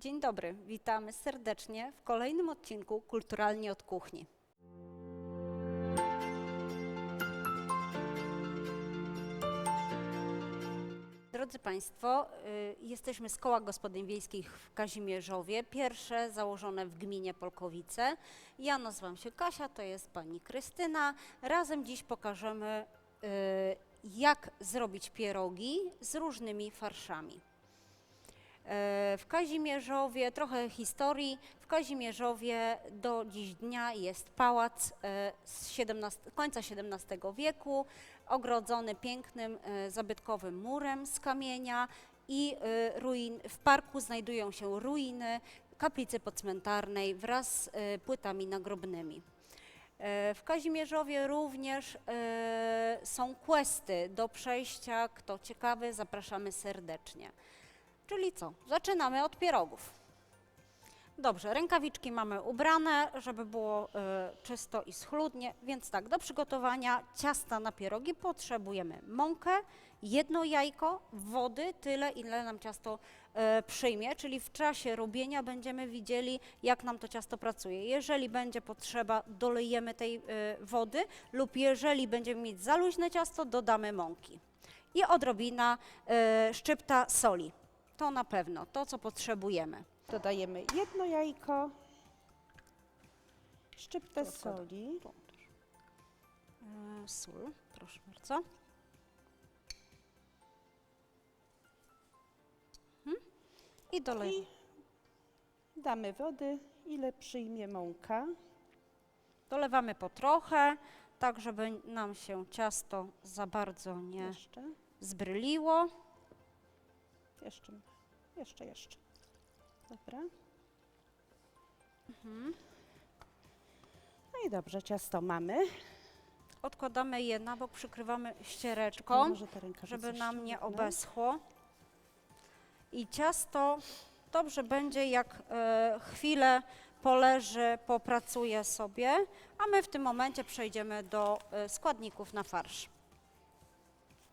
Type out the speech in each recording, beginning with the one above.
Dzień dobry, witamy serdecznie w kolejnym odcinku Kulturalnie od Kuchni. Drodzy Państwo, y, jesteśmy z Koła Gospodyń Wiejskich w Kazimierzowie, pierwsze założone w gminie Polkowice. Ja nazywam się Kasia, to jest pani Krystyna. Razem dziś pokażemy, y, jak zrobić pierogi z różnymi farszami. E, W Kazimierzowie, trochę historii, w Kazimierzowie do dziś dnia jest pałac e, z 17, końca XVII wieku, ogrodzony pięknym, e, zabytkowym murem z kamienia i ruin, w parku znajdują się ruiny kaplicy podcmentarnej wraz z płytami nagrobnymi. W Kazimierzowie również są questy do przejścia. Kto ciekawy, zapraszamy serdecznie. Czyli co? Zaczynamy od pierogów. Dobrze, rękawiczki mamy ubrane, żeby było e, czysto i schludnie, więc tak, do przygotowania ciasta na pierogi potrzebujemy mąkę, jedno jajko, wody, tyle ile nam ciasto e, przyjmie, czyli w czasie robienia będziemy widzieli, jak nam to ciasto pracuje. Jeżeli będzie potrzeba, dolejemy tej e, wody lub jeżeli będziemy mieć za luźne ciasto, dodamy mąki. I odrobina e, szczypta soli. To na pewno, to co potrzebujemy. Dodajemy jedno jajko, szczyptę soli, E, Sól, proszę bardzo. Mhm. I dolejemy. i damy wody, ile przyjmie mąka. Dolewamy po trochę, tak żeby nam się ciasto za bardzo nie Jeszcze, zbryliło. jeszcze, jeszcze, jeszcze. Dobra. Mhm. No i dobrze, ciasto mamy. Odkładamy je na bok, przykrywamy ściereczką, Może żeby nam nie ściągnę. obeschło. I ciasto dobrze będzie, jak e, chwilę poleży, popracuje sobie, a my w tym momencie przejdziemy do e, składników na farsz.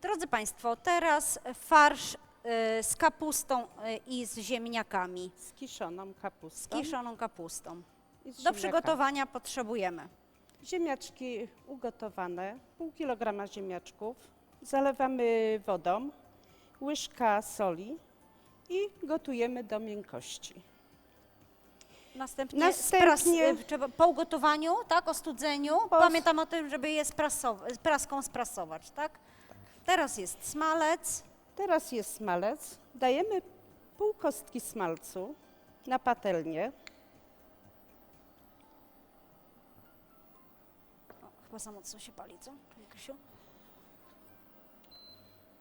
Drodzy Państwo, teraz farsz z kapustą e, i z ziemniakami, Z kiszoną z kapustą. kiszoną kapustą. i z Do ziemniakami. przygotowania potrzebujemy Ziemniaczki ugotowane, pół kilograma ziemniaczków. Zalewamy wodą, łyżka soli i gotujemy do miękkości. Następnie, Następnie- Spras, y, trzeba, po ugotowaniu, tak, ostudzeniu, Po- pamiętam o tym, żeby je sprasow- praską sprasować, tak? Teraz jest smalec, Teraz jest smalec. Dajemy pół kostki smalcu na patelnię. o, chyba za mocno się pali, co?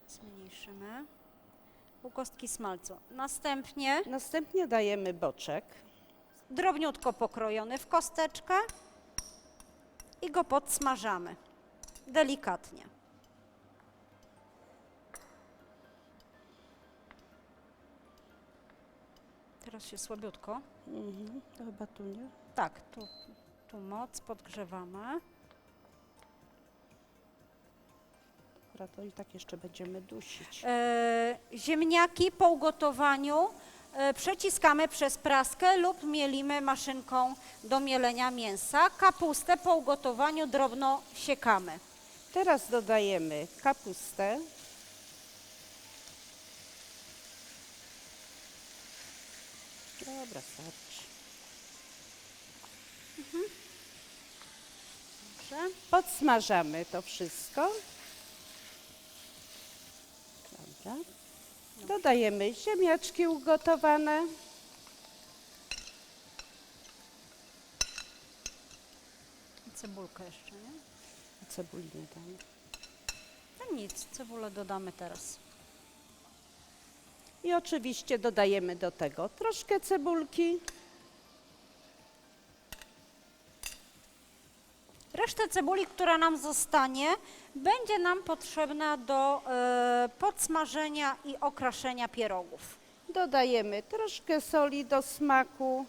Zmniejszymy. Pół kostki smalcu. Następnie Następnie dajemy boczek. drobniutko pokrojony w kosteczkę i go podsmażamy, delikatnie. Teraz się słabiutko. Mhm, to chyba tu nie. Tak, tu, tu moc podgrzewamy. Dobra, to i tak jeszcze będziemy dusić. E, ziemniaki po ugotowaniu e, przeciskamy przez praskę lub mielimy maszynką do mielenia mięsa. Kapustę po ugotowaniu drobno siekamy. Teraz dodajemy kapustę. Dobra, starczy. Dobrze. Podsmażamy to wszystko. Dobra. Dodajemy ziemniaczki ugotowane. I cebulkę jeszcze, nie? Cebuli nie damy. No nic, cebulę dodamy teraz. I oczywiście dodajemy do tego troszkę cebulki. Resztę cebuli, która nam zostanie, będzie nam potrzebna do e, podsmażenia i okraszenia pierogów. Dodajemy troszkę soli do smaku.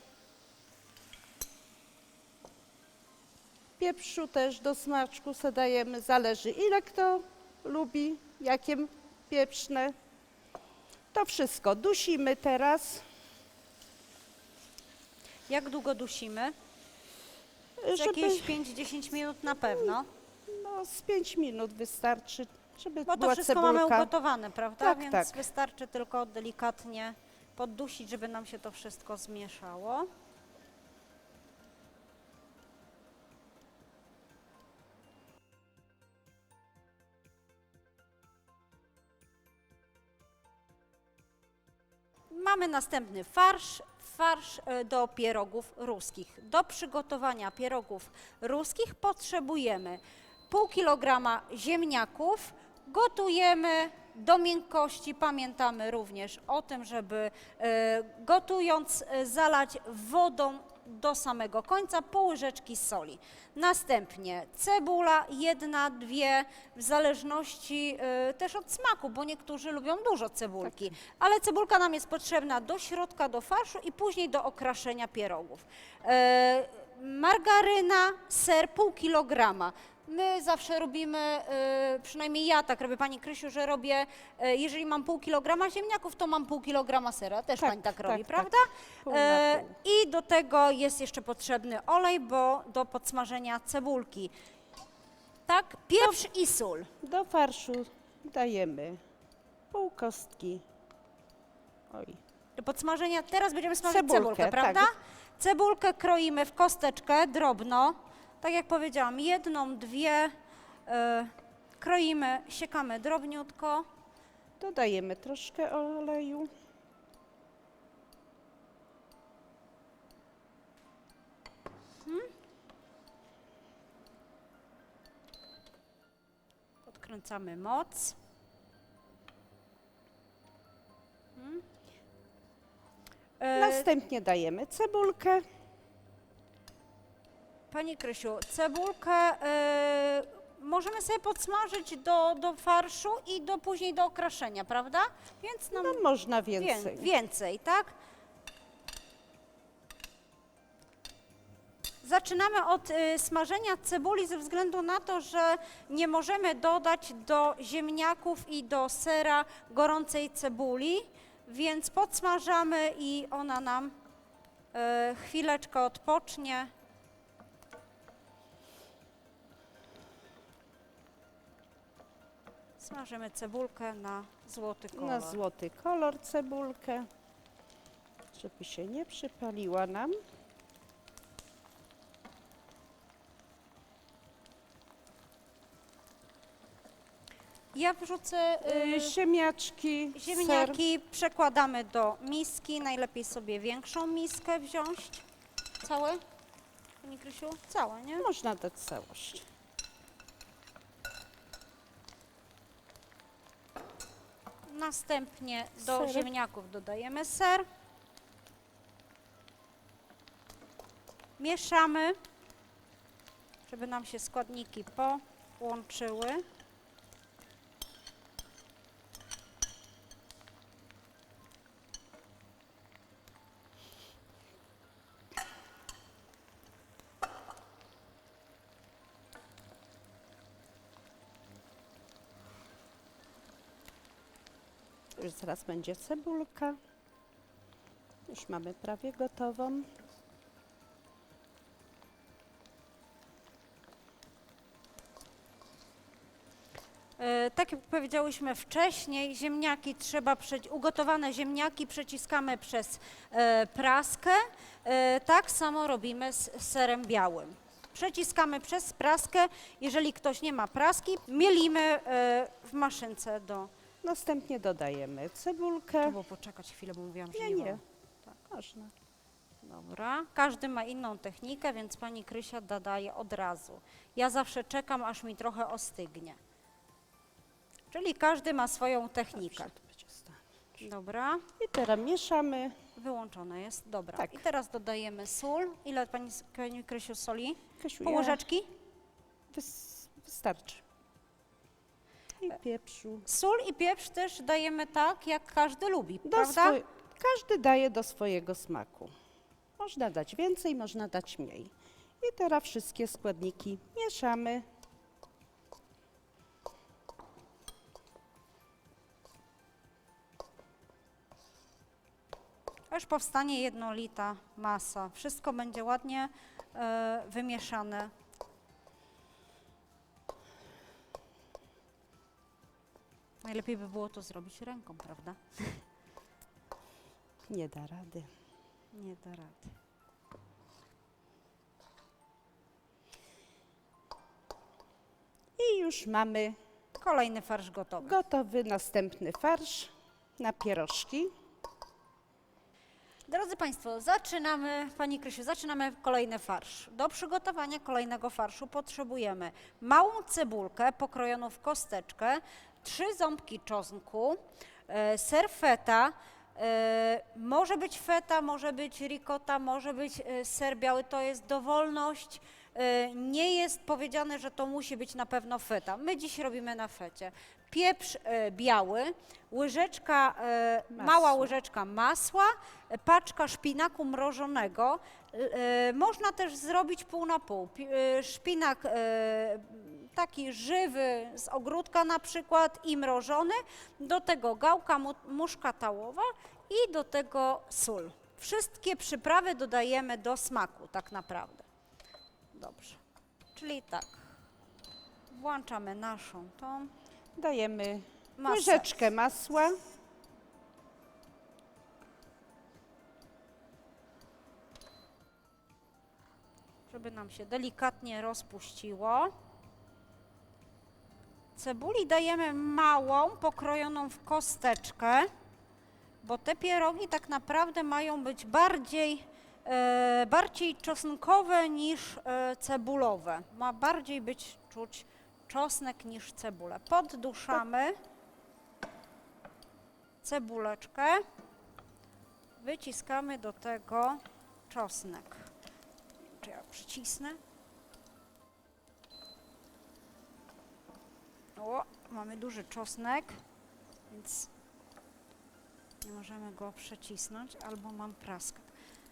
Pieprzu też do smaczku dajemy, zależy ile kto lubi, jakie pieprzne. To wszystko dusimy teraz. Jak długo dusimy? Z Żeby, jakieś 5-10 minut na pewno. no, z 5 minut wystarczy, żeby Bo to była wszystko mamy cebulka. ugotowane, prawda? Tak, Więc tak. wystarczy tylko delikatnie poddusić, żeby nam się to wszystko zmieszało. Mamy następny farsz, farsz e, do pierogów ruskich. Do przygotowania pierogów ruskich potrzebujemy pół kilograma ziemniaków. Gotujemy do miękkości. Pamiętamy również o tym, żeby e, gotując e, zalać wodą do samego końca, pół łyżeczki soli. Następnie cebula, jedna, dwie, w zależności e, też od smaku, bo niektórzy lubią dużo cebulki, ale cebulka nam jest potrzebna do środka, do farszu i później do okraszenia pierogów. E, margaryna, ser pół kilograma. My zawsze robimy, e, przynajmniej ja tak robię, Pani Krysiu, że robię, e, jeżeli mam pół kilograma ziemniaków, to mam pół kilograma sera. Też Tak, Pani tak tak, robi, tak. prawda? Pół pół. I do tego jest jeszcze potrzebny olej, bo do podsmażenia cebulki. Tak, pieprz i sól. Do farszu dajemy pół kostki. Oj, Do podsmażenia teraz będziemy smażyć Cebulkę, cebulkę, tak. prawda? Cebulkę kroimy w kosteczkę drobno. Tak jak powiedziałam, jedną, dwie. e, kroimy, siekamy drobniutko. dodajemy troszkę oleju. Podkręcamy moc. Hmm. Następnie dajemy cebulkę. Pani Krysiu, cebulkę e, możemy sobie podsmażyć do, do farszu i do, później do okraszenia, prawda? Więc nam No można wię- więcej. więcej, tak? Zaczynamy od y, smażenia cebuli ze względu na to, że nie możemy dodać do ziemniaków i do sera gorącej cebuli, więc podsmażamy i ona nam y, chwileczkę odpocznie. Smażymy cebulkę na złoty kolor. Na złoty kolor cebulkę, żeby się nie przypaliła nam. Ja wrzucę y, Y, Ziemniaczki, ser. ziemniaki, przekładamy do miski. Najlepiej sobie większą miskę wziąć. Całe? Pani Krysiu? Całe, nie? Można dać całość. Następnie do ziemniaków dodajemy ser. Mieszamy, żeby nam się składniki połączyły. Zaraz będzie cebulka. Już mamy prawie gotową. E, Tak jak powiedziałyśmy wcześniej, ziemniaki trzeba, ugotowane ziemniaki przeciskamy przez e, praskę. E, tak samo robimy z serem białym. Przeciskamy przez praskę. Jeżeli ktoś nie ma praski, mielimy w maszynce do... Następnie dodajemy Trzeba cebulkę. było poczekać chwilę, bo mówiłam, że Nie, nie, nie. wolno. Można. Dobra, każdy ma inną technikę, więc pani Krysia dodaje od razu. Ja zawsze czekam, aż mi trochę ostygnie. Czyli każdy ma swoją technikę. Dobrze, to będzie stanąć. Dobra, I teraz mieszamy wyłączone jest. Dobra. Tak. I teraz dodajemy sól. Ile pani, pani Krysiu soli? Kasiu, Pół ja- łyżeczki? Wys, wystarczy. I pieprzu. Sól i pieprz też dajemy tak, jak każdy lubi, Do prawda? swoj- każdy daje do swojego smaku. Można dać więcej, można dać mniej. I teraz wszystkie składniki mieszamy. Aż powstanie jednolita masa. Wszystko będzie ładnie e, wymieszane. Najlepiej by było to zrobić ręką, prawda? Nie da rady. Nie da rady. I już mamy Kolejny farsz gotowy. gotowy następny farsz na pierożki. Drodzy Państwo, zaczynamy, Pani Krysiu, zaczynamy kolejny farsz. Do przygotowania kolejnego farszu potrzebujemy małą cebulkę pokrojoną w kosteczkę, trzy ząbki czosnku, e, ser feta, e, może być feta, może być ricotta, może być e, ser biały, to jest dowolność. Nie jest powiedziane, że to musi być na pewno feta. My dziś robimy na fecie. Pieprz biały, łyżeczka, mała łyżeczka masła, paczka szpinaku mrożonego. Można też zrobić pół na pół. Pi- Szpinak taki żywy z ogródka na przykład i mrożony. Do tego gałka mu- muszkatałowa i do tego sól. Wszystkie przyprawy dodajemy do smaku tak naprawdę. Dobrze. Czyli tak. Włączamy naszą tą Dajemy masę. łyżeczkę masła. żeby nam się delikatnie rozpuściło. Cebuli dajemy małą, pokrojoną w kosteczkę, bo te pierogi tak naprawdę mają być bardziej, e, bardziej czosnkowe niż e, cebulowe. Ma bardziej być czuć czosnek niż cebulę. Podduszamy cebuleczkę, wyciskamy do tego czosnek. Czy ja przycisnę? O, mamy duży czosnek, więc nie możemy go przecisnąć, albo mam praskę.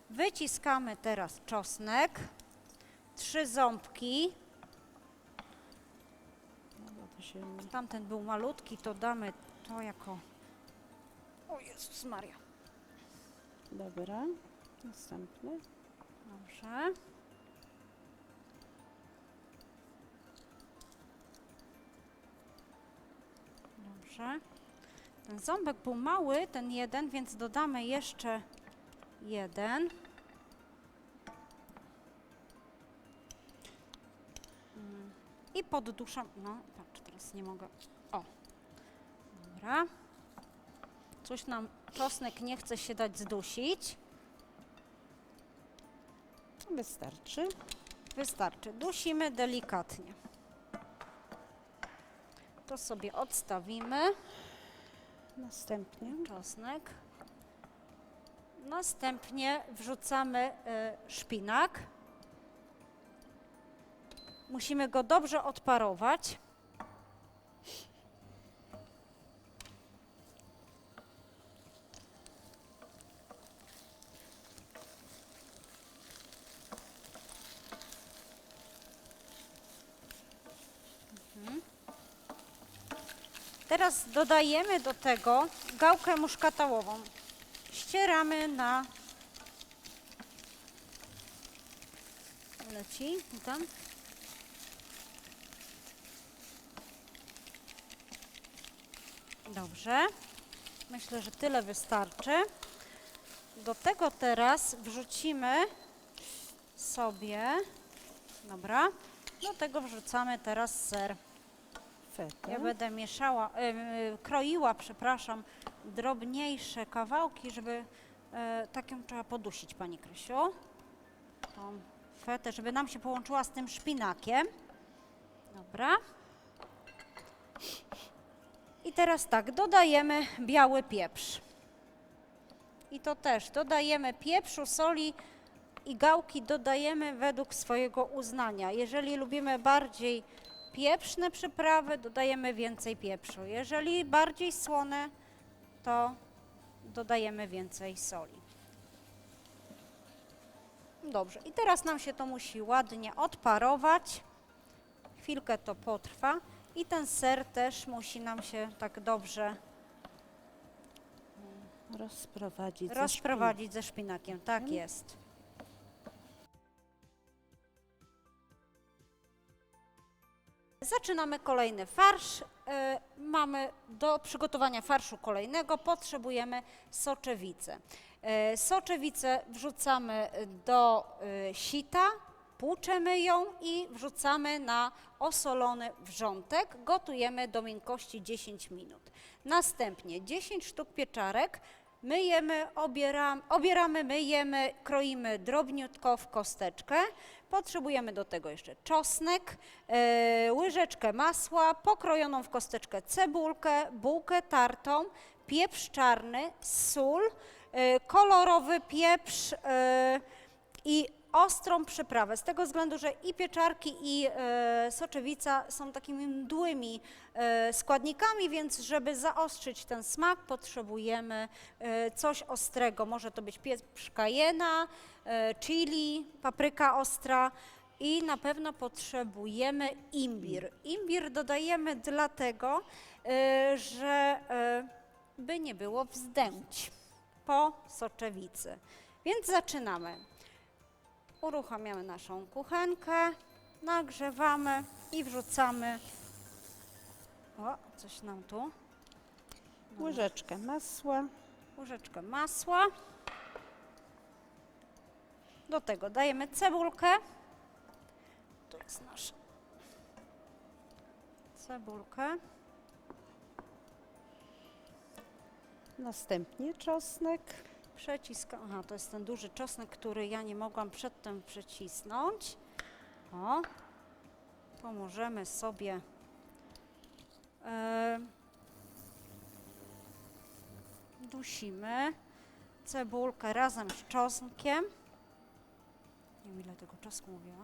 Wyciskamy teraz czosnek, trzy ząbki. Tamten był malutki, to damy to jako... O Jezus Maria. Dobra. Następny. Dobrze. Dobrze. Ten ząbek był mały, ten jeden, więc dodamy jeszcze jeden. I podduszam. No, patrz, teraz nie mogę. O. Dobra. Coś nam czosnek nie chce się dać zdusić. Wystarczy. Wystarczy. Dusimy delikatnie. To sobie odstawimy. Następnie Czosnek. Następnie wrzucamy e, szpinak. Musimy go dobrze odparować. Teraz dodajemy do tego gałkę muszkatałową. Ścieramy na. Leci tam. Dobrze. Myślę, że tyle wystarczy. Do tego teraz wrzucimy sobie. Dobra. Do tego wrzucamy teraz ser. Ja będę mieszała, e, kroiła, przepraszam, drobniejsze kawałki, żeby e, tak ją trzeba podusić, Pani Krysiu. Tą fetę, żeby nam się połączyła z tym szpinakiem. Dobra. I teraz tak, dodajemy biały pieprz. I to też dodajemy pieprzu, soli i gałki dodajemy według swojego uznania. Jeżeli lubimy bardziej pieprzne przyprawy, dodajemy więcej pieprzu. Jeżeli bardziej słone, to dodajemy więcej soli. Dobrze, i teraz nam się to musi ładnie odparować. Chwilkę to potrwa i ten ser też musi nam się tak dobrze mm, Rozprowadzić. ze rozprowadzić ze szpinakiem. Tak Mhm. jest. Zaczynamy kolejny farsz. E, Mamy do przygotowania farszu kolejnego potrzebujemy soczewicę. E, Soczewicę wrzucamy do e, sita, płuczemy ją i wrzucamy na osolony wrzątek. Gotujemy do miękkości 10 minut. Następnie 10 sztuk pieczarek myjemy, obieram, obieramy, myjemy, kroimy drobniutko w kosteczkę. Potrzebujemy do tego jeszcze czosnek, e, łyżeczkę masła, pokrojoną w kosteczkę cebulkę, bułkę tartą, pieprz czarny, sól, e, kolorowy pieprz e, i ostrą przyprawę. Z tego względu, że i pieczarki, i e, soczewica są takimi mdłymi e, składnikami, więc żeby zaostrzyć ten smak, potrzebujemy e, coś ostrego. Może to być pieprz cayena, e, chili, papryka ostra i na pewno potrzebujemy imbir. Imbir dodajemy dlatego, e, że e, by nie było wzdęć po soczewicy. Więc zaczynamy. Uruchamiamy naszą kuchenkę, nagrzewamy i wrzucamy. O, coś nam tu. Łyżeczkę masła. Łyżeczkę masła. Do tego dajemy cebulkę. Tu jest nasza cebulkę. Następnie czosnek. Przeciskam. Aha, to jest ten duży czosnek, który ja nie mogłam przedtem przycisnąć. O, pomożemy sobie. E, dusimy cebulkę razem z czosnkiem. Nie wiem, ile tego czosnku mówiła.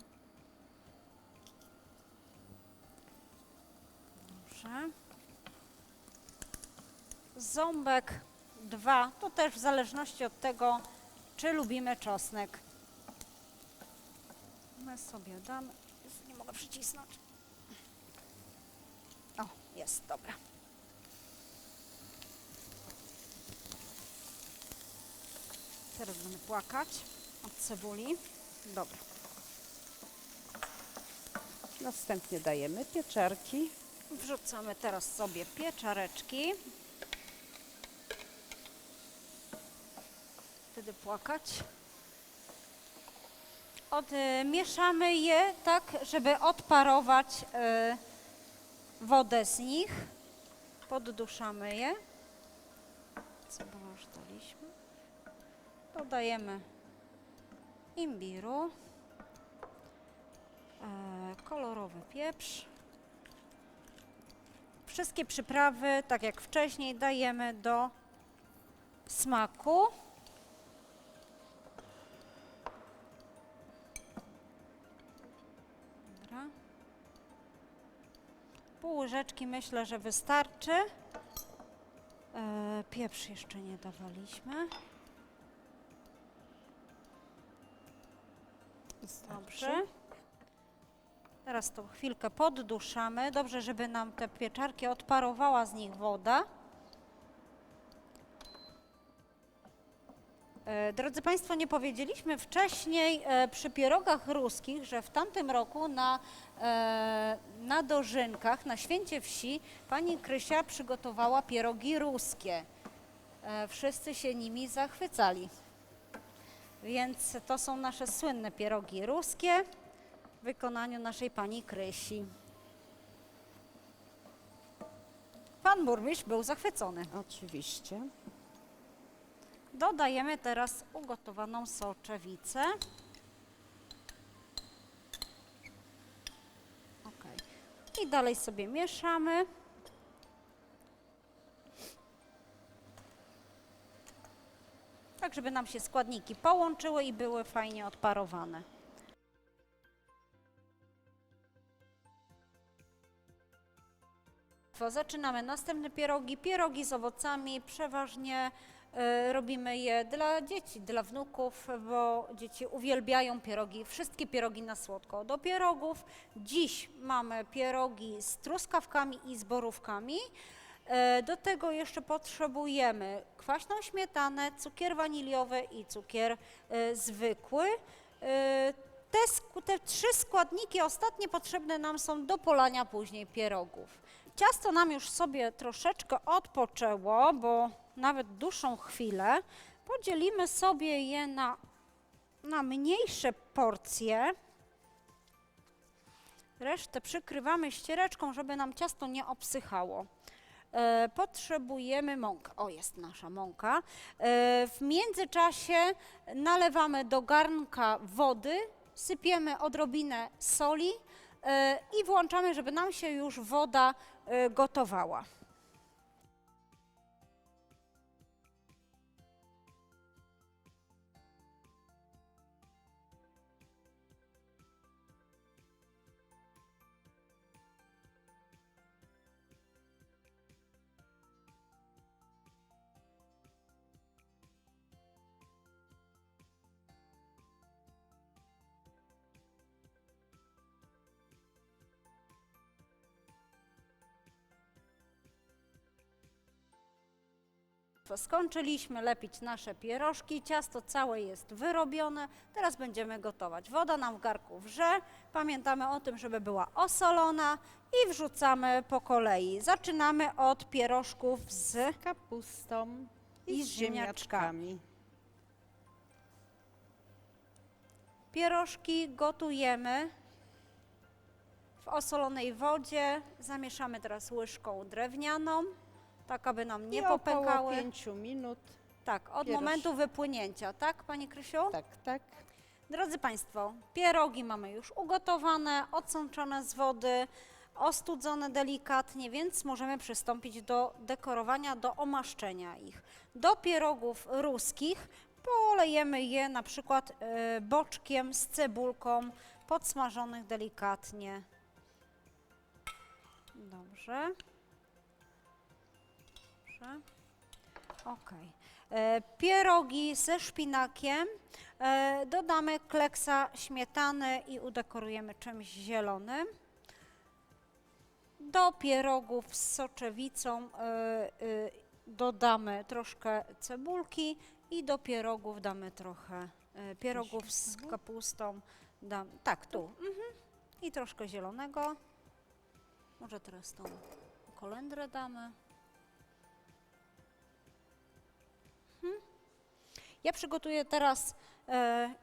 Dobrze. Ząbek dwa, to też w zależności od tego, czy lubimy czosnek. My sobie damy. Nie mogę przycisnąć. O, jest, dobra. Teraz będę płakać od cebuli. Dobra. Następnie dajemy pieczarki. Wrzucamy teraz sobie pieczareczki. Wtedy płakać. Od, y, mieszamy je tak, żeby odparować y, wodę z nich. Podduszamy je. Daliśmy. Dodajemy imbiru. E, kolorowy pieprz. Wszystkie przyprawy, tak jak wcześniej, dajemy do smaku. Pół łyżeczki myślę, że wystarczy. E, pieprz jeszcze nie dawaliśmy. Dobrze. Teraz to chwilkę podduszamy. Dobrze, żeby nam te pieczarki odparowała z nich woda. Drodzy Państwo, nie powiedzieliśmy wcześniej e, przy pierogach ruskich, że w tamtym roku na, e, na dożynkach, na święcie wsi, pani Krysia przygotowała pierogi ruskie. E, Wszyscy się nimi zachwycali. Więc to są nasze słynne pierogi ruskie w wykonaniu naszej pani Krysi. Pan burmistrz był zachwycony. Oczywiście. Dodajemy teraz ugotowaną soczewicę. Ok. I dalej sobie mieszamy. Tak, żeby nam się składniki połączyły i były fajnie odparowane. Zaczynamy następne pierogi. Pierogi z owocami przeważnie robimy je dla dzieci, dla wnuków, bo dzieci uwielbiają pierogi, wszystkie pierogi na słodko. Do pierogów dziś mamy pierogi z truskawkami i z borówkami. E, Do tego jeszcze potrzebujemy kwaśną śmietanę, cukier waniliowy i cukier e, zwykły. E, Te, te trzy składniki ostatnie potrzebne nam są do polania później pierogów. Ciasto nam już sobie troszeczkę odpoczęło, bo nawet dłuższą chwilę. Podzielimy sobie je na, na mniejsze porcje. Resztę przykrywamy ściereczką, żeby nam ciasto nie obsychało. E, potrzebujemy mąkę. O, jest nasza mąka. E, w międzyczasie nalewamy do garnka wody, sypiemy odrobinę soli i włączamy, żeby nam się już woda e, gotowała. Skończyliśmy lepić nasze pierożki, ciasto całe jest wyrobione, teraz będziemy gotować. Woda nam w garku wrze, pamiętamy o tym, żeby była osolona i wrzucamy po kolei. Zaczynamy od pierożków z Kapustą I i, z z ziemniaczkami. pierożki gotujemy w osolonej wodzie. Zamieszamy teraz łyżką drewnianą, tak aby nam nie I około popękały. 5 minut. Tak, od pieroż- momentu wypłynięcia, tak Pani Krysiu? Tak, tak. Drodzy Państwo, pierogi mamy już ugotowane, odsączone z wody, ostudzone delikatnie, więc możemy przystąpić do dekorowania, do omaszczenia ich. Do pierogów ruskich polejemy je na przykład e, boczkiem z cebulką, podsmażonych delikatnie. Dobrze. Dobrze. Okej. E, Pierogi ze szpinakiem. E, Dodamy kleksa śmietany i udekorujemy czymś zielonym. Do pierogów z soczewicą e, e, dodamy troszkę cebulki i do pierogów damy trochę e, pierogów z kapustą. Dam, tak, tu. Mhm. I troszkę zielonego. Może teraz tą kolendrę damy. Ja przygotuję teraz e,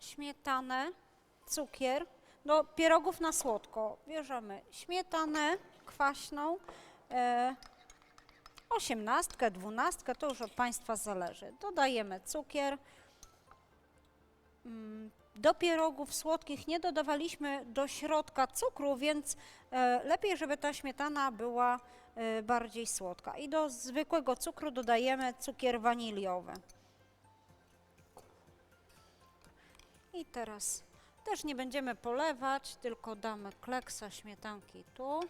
śmietanę, cukier. Do pierogów na słodko bierzemy śmietanę kwaśną, e, osiemnastkę, dwunastkę, to już od Państwa zależy. Dodajemy cukier. Mm, Do pierogów słodkich nie dodawaliśmy do środka cukru, więc e, lepiej, żeby ta śmietana była e, bardziej słodka. I do zwykłego cukru dodajemy cukier waniliowy. I teraz też nie będziemy polewać, tylko damy kleksa śmietanki tu.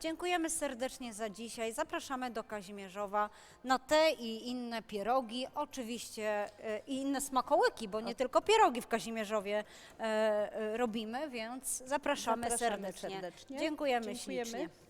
Dziękujemy serdecznie za dzisiaj. Zapraszamy do Kazimierzowa na te i inne pierogi, oczywiście e, i inne smakołyki, bo nie tylko pierogi w Kazimierzowie e, e, robimy, więc zapraszamy, Zapraszamy serdecznie. serdecznie. Dziękujemy, Dziękujemy. ślicznie.